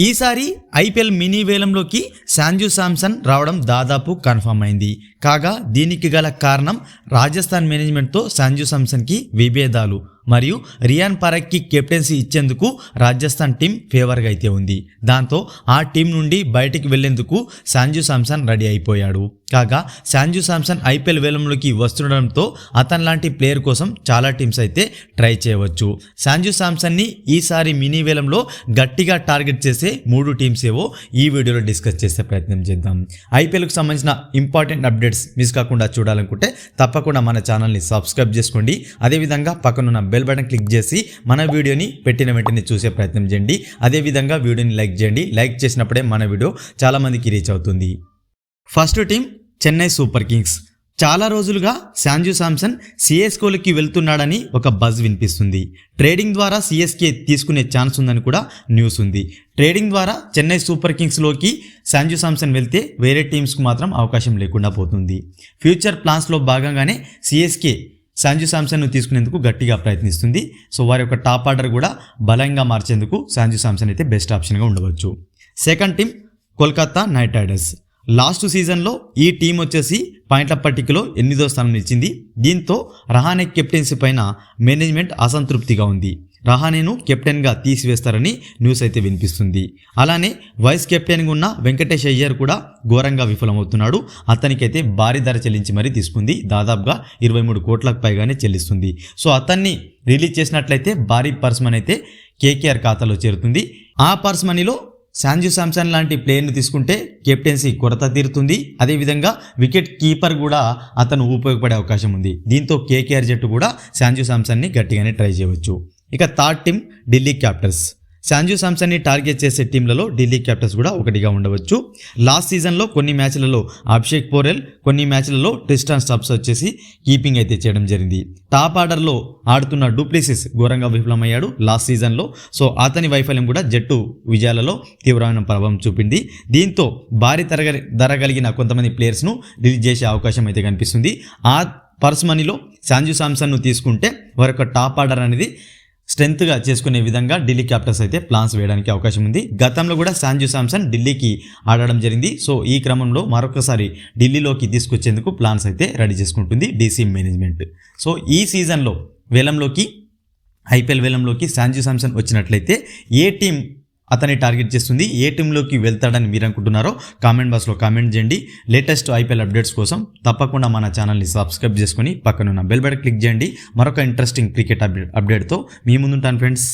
ఈసారి IPL mini వేలంలోకి శాంజు శాంసన్ రావడం దాదాపు కన్ఫర్మ్ అయింది. కాగా దీనికి గల కారణం రాజస్థాన్ మేనేజ్మెంట్తో శాంజు శాంసన్కి విభేదాలు. మరియు రియాన్ పరక్కి కెప్టెన్సీ ఇచ్చేందుకు రాజస్థాన్ టీం ఫేవర్గా అయితే ఉంది. దాంతో ఆ టీం నుండి బయటికి వెళ్ళేందుకు శాంజు శాంసన్ రెడీ అయిపోయాడు. కాగా శాంజు శాంసన్ ఐపీఎల్ వేలంలోకి వస్తుండడంతో అతని లాంటి ప్లేయర్ కోసం చాలా టీమ్స్ అయితే ట్రై చేయవచ్చు. శాంజు శాంసన్ని ఈసారి మినీ వేలంలో గట్టిగా టార్గెట్ చేసే మూడు టీమ్స్ ఏవో ఈ వీడియోలో డిస్కస్ చేసే ప్రయత్నం చేద్దాం. ఐపీఎల్కి సంబంధించిన ఇంపార్టెంట్ అప్డేట్స్ మిస్ కాకుండా చూడాలనుకుంటే తప్పకుండా మన ఛానల్ని సబ్స్క్రైబ్ చేసుకోండి. అదేవిధంగా పక్కనున్న బెల్ బటన్ క్లిక్ చేసి మన వీడియోని పెట్టిన వెంటనే చూసే ప్రయత్నం చేయండి. అదేవిధంగా వీడియోని లైక్ చేయండి. లైక్ చేసినప్పుడే మన వీడియో చాలామందికి రీచ్ అవుతుంది. First team Chennai Super Kings. చాలా రోజులుగా శాంజు శాంసన్ సిఎస్కోలకి వెళ్తున్నాడని ఒక బజ్ వినిపిస్తుంది. ట్రేడింగ్ ద్వారా సిఎస్కే తీసుకునే ఛాన్స్ ఉందని కూడా న్యూస్ ఉంది. ట్రేడింగ్ ద్వారా చెన్నై సూపర్ కింగ్స్లోకి శాంజు శాంసన్ వెళ్తే వేరే టీమ్స్కు మాత్రం అవకాశం లేకుండా పోతుంది. ఫ్యూచర్ ప్లాన్స్లో భాగంగానే సిఎస్కే శాంజు శాంసన్ను తీసుకునేందుకు గట్టిగా ప్రయత్నిస్తుంది. సో వారి యొక్క టాప్ ఆర్డర్ కూడా బలంగా మార్చేందుకు శాంజు శాంసన్ అయితే బెస్ట్ ఆప్షన్గా ఉండవచ్చు. Second team Kolkata Knight Riders. Last సీజన్లో ఈ టీం వచ్చేసి పాయింట్ల పట్టికలో ఎనిమిదో స్థానం నిలిచింది. దీంతో రహానే కెప్టెన్సీ పైన మేనేజ్మెంట్ అసంతృప్తిగా ఉంది. రహానేను కెప్టెన్గా తీసివేస్తారని న్యూస్ అయితే వినిపిస్తుంది. అలానే వైస్ కెప్టెన్గా ఉన్న వెంకటేష్ అయ్యర్ కూడా ఘోరంగా విఫలమవుతున్నాడు. అతనికైతే భారీ ధర చెల్లించి మరీ తీసుకుంది. దాదాపుగా ఇరవై మూడు కోట్లకు పైగానే చెల్లిస్తుంది. సో అతన్ని రిలీజ్ చేసినట్లయితే భారీ పర్స్ మనీ అయితే కేకేఆర్ ఖాతాలో చేరుతుంది. ఆ పర్స్ మనీలో శాంజు శాంసన్ లాంటి ప్లేయర్ను తీసుకుంటే కెప్టెన్సీ కొరత తీరుతుంది. అదేవిధంగా వికెట్ కీపర్ కూడా అతను ఉపయోగపడే అవకాశం ఉంది. దీంతో కేకేఆర్ జట్టు కూడా శాంజు శాంసన్ని గట్టిగానే ట్రై చేయవచ్చు. ఇక third team Delhi Capitals. Sanju శాంసన్ని target చేసే టీంలలో ఢిల్లీ క్యాపిటల్స్ కూడా ఒకటిగా ఉండవచ్చు. లాస్ట్ సీజన్లో కొన్ని మ్యాచ్లలో అభిషేక్ పోరెల్ కొన్ని మ్యాచ్లలో ట్రిస్టాన్ స్టాప్స్ వచ్చేసి కీపింగ్ అయితే చేయడం జరిగింది. టాప్ ఆర్డర్లో ఆడుతున్న డూప్లిసిస్ ఘోరంగా విఫలమయ్యాడు లాస్ట్ సీజన్లో. సో అతని వైఫల్యం కూడా జట్టు విజయాలలో తీవ్రమైన ప్రభావం చూపింది. దీంతో భారీ తరగ ధర కలిగిన కొంతమంది ప్లేయర్స్ను రిలీజ్ చేసే అవకాశం అయితే కనిపిస్తుంది. ఆ పర్స్ మనీలో శాంజు శాంసన్ను తీసుకుంటే వారి యొక్క టాప్ ఆర్డర్ అనేది స్ట్రెంత్గా చేసుకునే విధంగా ఢిల్లీ క్యాపిటల్స్ అయితే ప్లాన్స్ వేయడానికి అవకాశం ఉంది. గతంలో కూడా శాంజు శాంసన్ ఢిల్లీకి ఆడడం జరిగింది. సో ఈ క్రమంలో మరొకసారి ఢిల్లీలోకి తీసుకొచ్చేందుకు ప్లాన్స్ అయితే రెడీ చేసుకుంటుంది డీసీ మేనేజ్మెంట్. సో ఈ సీజన్లో వేలంలోకి ఐపీఎల్ వేలంలోకి శాంజు శాంసన్ వచ్చినట్లయితే ఏ టీం అతన్ని టార్గెట్ చేస్తుంది. ఏ టీంలోకి వెళ్తాడని మీరు అనుకుంటున్నారో కామెంట్ బాక్స్లో కామెంట్ చేయండి. లేటెస్ట్ ఐపీఎల్ అప్డేట్స్ కోసం తప్పకుండా మన ఛానల్ని సబ్స్క్రైబ్ చేసుకొని పక్కనున్న బెల్ బటన్ క్లిక్ చేయండి. మరొక ఇంట్రెస్టింగ్ క్రికెట్ అప్డేట్ అప్డేట్తో మీ ముందుంటాను ఫ్రెండ్స్.